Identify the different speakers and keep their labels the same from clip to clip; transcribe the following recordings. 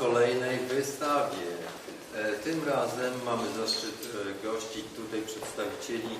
Speaker 1: kolejnej wystawie. E, Tym razem mamy zaszczyt e, gościć tutaj przedstawicieli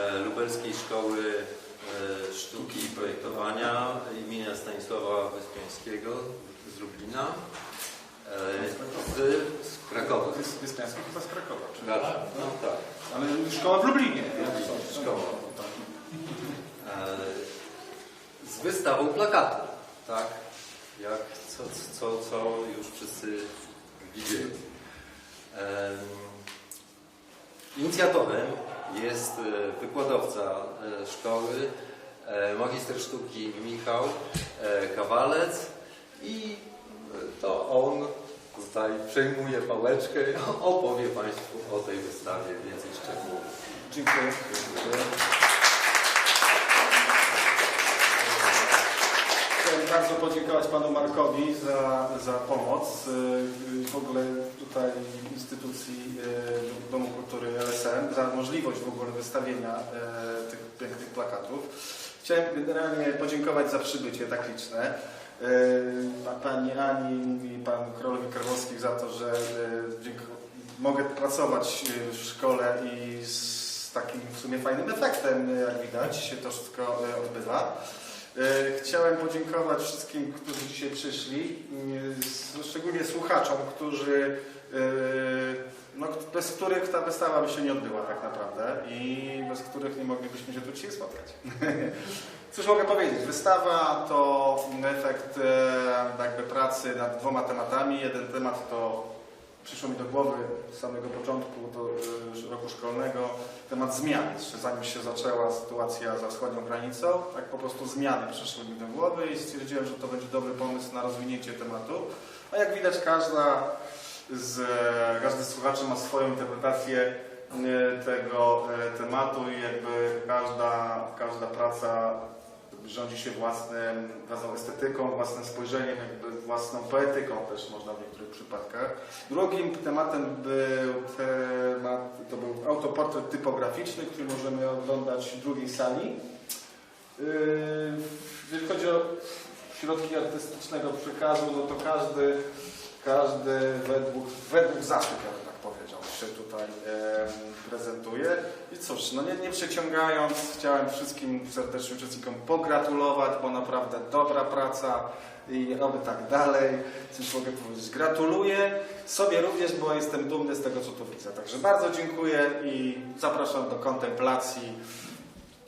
Speaker 1: e, Lubelskiej Szkoły Sztuki i Projektowania imienia Stanisława Wyspiańskiego z Lublina, z, z Krakowa.
Speaker 2: Wys- Wyspiański chyba z Krakowa. Czy...
Speaker 1: Raczej, No tak.
Speaker 2: Ale szkoła w Lublinie.
Speaker 1: Szkoła. Z wystawą plakatu, tak? Jak co, co, co już wszyscy widzieli. Em, Inicjatorem jest e, wykładowca e, szkoły, e, magister sztuki Michał Kawalec i to on tutaj przejmuje pałeczkę opowie Państwu o tej wystawie więcej szczegółów.
Speaker 2: Dziękuję. Chciałem podziękować panu Markowi za, za pomoc. y, W ogóle tutaj instytucji y, Domu Kultury LSM, za możliwość w ogóle wystawienia y, tych pięknych plakatów. Chciałem generalnie podziękować za przybycie tak liczne. Pani Ani mówi pan Królowi Karwowskich za to, że mogę pracować w szkole i z takim w sumie fajnym efektem, jak widać, się to wszystko odbywa. Y, Chciałem podziękować wszystkim, którzy dzisiaj przyszli, szczególnie słuchaczom, którzy, y, no, bez których ta wystawa by się nie odbyła tak naprawdę i bez których nie moglibyśmy się tu dzisiaj spotkać. Cóż mogę powiedzieć? Wystawa to efekt e, jakby pracy nad dwoma tematami. Jeden temat to przyszło mi do głowy z samego początku to, e, roku szkolnego temat zmian. Zanim się zaczęła sytuacja za wschodnią granicą, tak po prostu zmiany przyszły mi do głowy i stwierdziłem, że to będzie dobry pomysł na rozwinięcie tematu. A jak widać każda z, e, każdy z słuchaczy ma swoją interpretację e, tego tematu i jakby każda, każda praca rządzi się własnym, własną estetyką, własnym spojrzeniem, jakby własną poetyką też można w niektórych przypadkach. Drugim tematem był temat, to był autoportret typograficzny, który możemy oglądać w drugiej sali. Yy, Jeżeli chodzi o środki artystycznego przekazu, no to każdy, każdy według, według zasług, ja bym tak powiedział, się tutaj em, prezentuje. I cóż, no nie, nie przeciągając, chciałem wszystkim serdecznie uczestnikom pogratulować, bo naprawdę dobra praca i oby tak dalej. Cóż mogę powiedzieć? Gratuluję sobie również, bo jestem dumny z tego, co tu widzę. Także bardzo dziękuję i zapraszam do kontemplacji.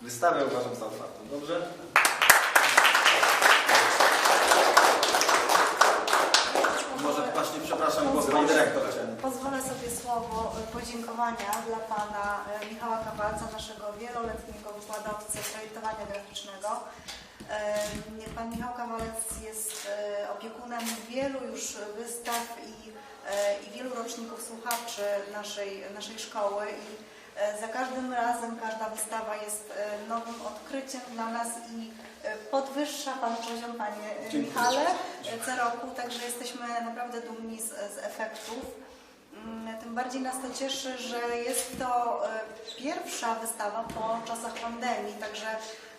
Speaker 2: Wystawę uważam za otwartą. Dobrze? Może właśnie, przepraszam, głos pani dyrektor.
Speaker 3: Pozwolę sobie słowo podziękowania dla pana e, Michała Kawalca, naszego wieloletniego wykładowcy projektowania graficznego. E, Pan Michał Kawalec jest e, opiekunem wielu już wystaw i, i wielu roczników słuchaczy naszej, naszej szkoły i za każdym razem każda wystawa jest nowym odkryciem dla nas i podwyższa Pan poziom, Panie
Speaker 2: Dziękuję.
Speaker 3: Michale, co roku, także jesteśmy naprawdę dumni z, z efektów. Mm, Tym bardziej nas to cieszy, że jest to e, pierwsza wystawa po czasach pandemii, także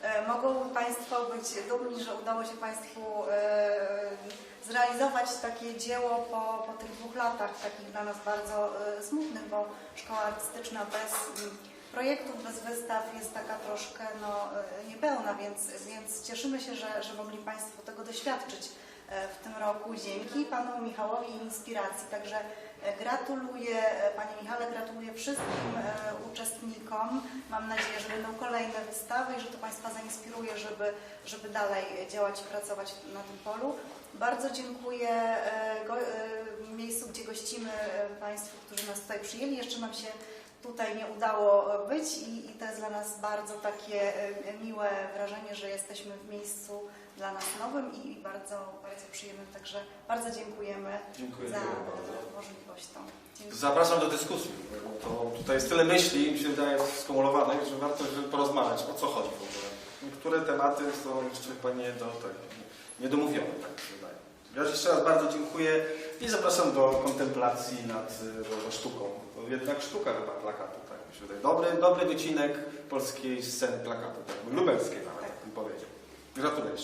Speaker 3: e, mogą Państwo być dumni, że udało się Państwu e, zrealizować takie dzieło po, po tych dwóch latach, takich dla nas bardzo smutnych, bo szkoła artystyczna bez mm, projektów, bez wystaw jest taka troszkę no, niepełna, więc, więc cieszymy się, że, że mogli Państwo tego doświadczyć w tym roku dzięki Panu Michałowi i inspiracji. Także gratuluję e, Panie Michale, gratuluję wszystkim e, uczestnikom. Mam nadzieję, że będą kolejne wystawy i że to Państwa zainspiruje, żeby, żeby dalej działać i pracować na tym polu. Bardzo dziękuję e, e, miejscu, gdzie gościmy e, Państwu, którzy nas tutaj przyjęli. Jeszcze nam się tutaj nie udało e, być i, i to jest dla nas bardzo takie e, miłe wrażenie, że jesteśmy w miejscu dla nas nowym i, bardzo, bardzo przyjemnym. Także bardzo dziękujemy
Speaker 2: Dziękuję
Speaker 3: za
Speaker 2: bardzo.
Speaker 3: możliwość tą. Dziękuję.
Speaker 2: Zapraszam do dyskusji. To tutaj jest tyle myśli, mi się wydaje, skumulowanych, że warto żeby porozmawiać, o co chodzi w ogóle. Niektóre tematy są jeszcze chyba nie do tego, niedomówione, tak. Ja jeszcze raz bardzo dziękuję i zapraszam do kontemplacji nad y, sztuką. To jednak sztuka chyba plakatu, tak mi się wydaje. Dobry, dobry wycinek polskiej sceny plakatu, tak, lubelskiej nawet, tak bym powiedział. Gratuluję.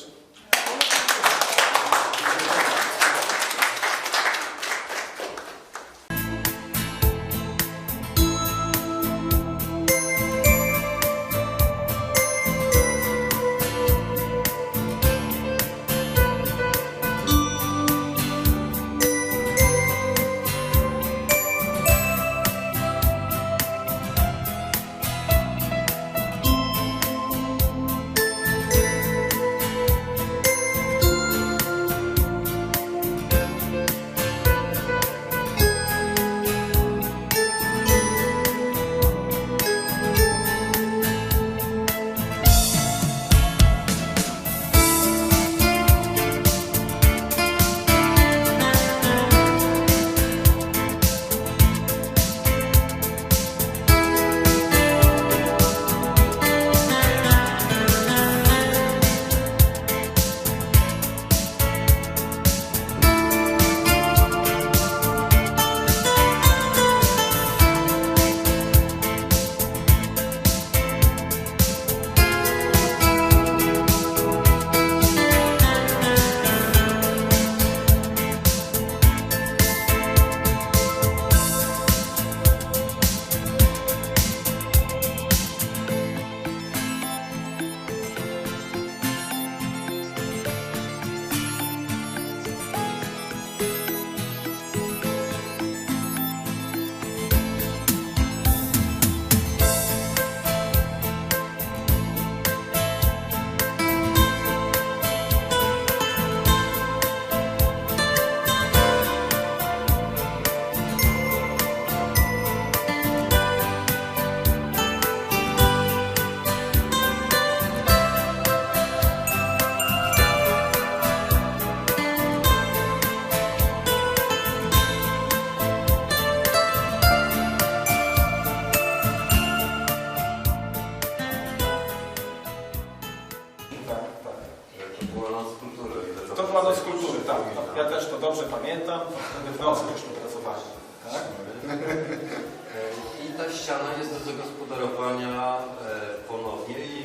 Speaker 1: E, ponownie i,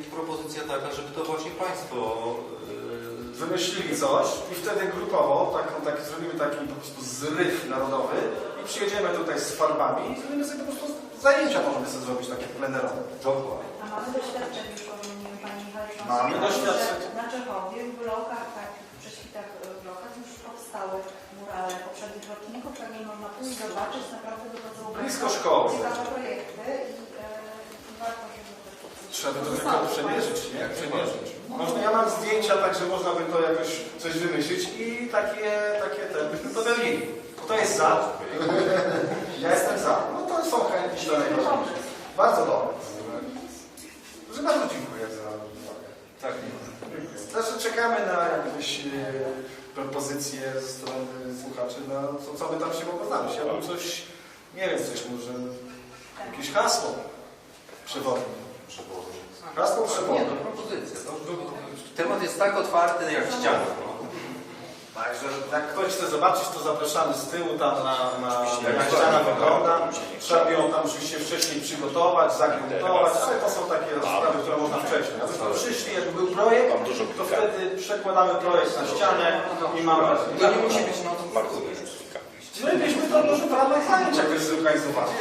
Speaker 1: i propozycja taka, żeby to właśnie Państwo e,
Speaker 2: Wymyślili coś i wtedy grupowo tak, tak, zrobimy taki po prostu zryw narodowy i przyjedziemy tutaj z farbami i zrobimy sobie po prostu zajęcia możemy sobie zrobić takie plenerowe.
Speaker 1: dokładnie.
Speaker 3: A mamy doświadczenie szkolnym Pani Halszon.
Speaker 2: Mamy doświadczenie.
Speaker 3: Na Czechowie w blokach, tak, w prześwitach e, blokach już powstały murale poprzednich roczników, pewnie można pójść, zobaczyć, naprawdę wychodzą
Speaker 2: Blisko szkoły.
Speaker 3: ciekawe projekty i, e, i warto, żeby to
Speaker 2: Trzeba by to tylko przemierzyć, nie? Przemierzyć. Można, ja mam zdjęcia, także można by to jakoś coś wymyślić i takie, takie te, byśmy to delili. Kto jest za? Ja jestem za. No to są chętni do najważniejsze. Bardzo dobre. Że bardzo dziękuję za uwagę.
Speaker 1: Tak.
Speaker 2: Znaczy czekamy na jakieś e, propozycje ze strony słuchaczy, na co, co by tam się mogło znaleźć. Ja bym coś, nie wiem, coś może, jakieś hasło przewodnie. Hasło
Speaker 1: Nie,
Speaker 2: przewodnie.
Speaker 1: no propozycja. To, temat jest tak otwarty jak ściana. No.
Speaker 2: Także jak ktoś chce zobaczyć, to zapraszamy z tyłu tam na, na jak ta ściana wygląda. Trzeba ją tam oczywiście wcześniej przygotować, zagruntować, ale to są takie sprawy, które można wcześniej. A Abyśmy przyszli, jakby był projekt, to wtedy przekładamy projekt na ścianę i mamy...
Speaker 1: To nie musi być na to
Speaker 2: My byśmy to może w ramach zajęć jakoś zorganizowali.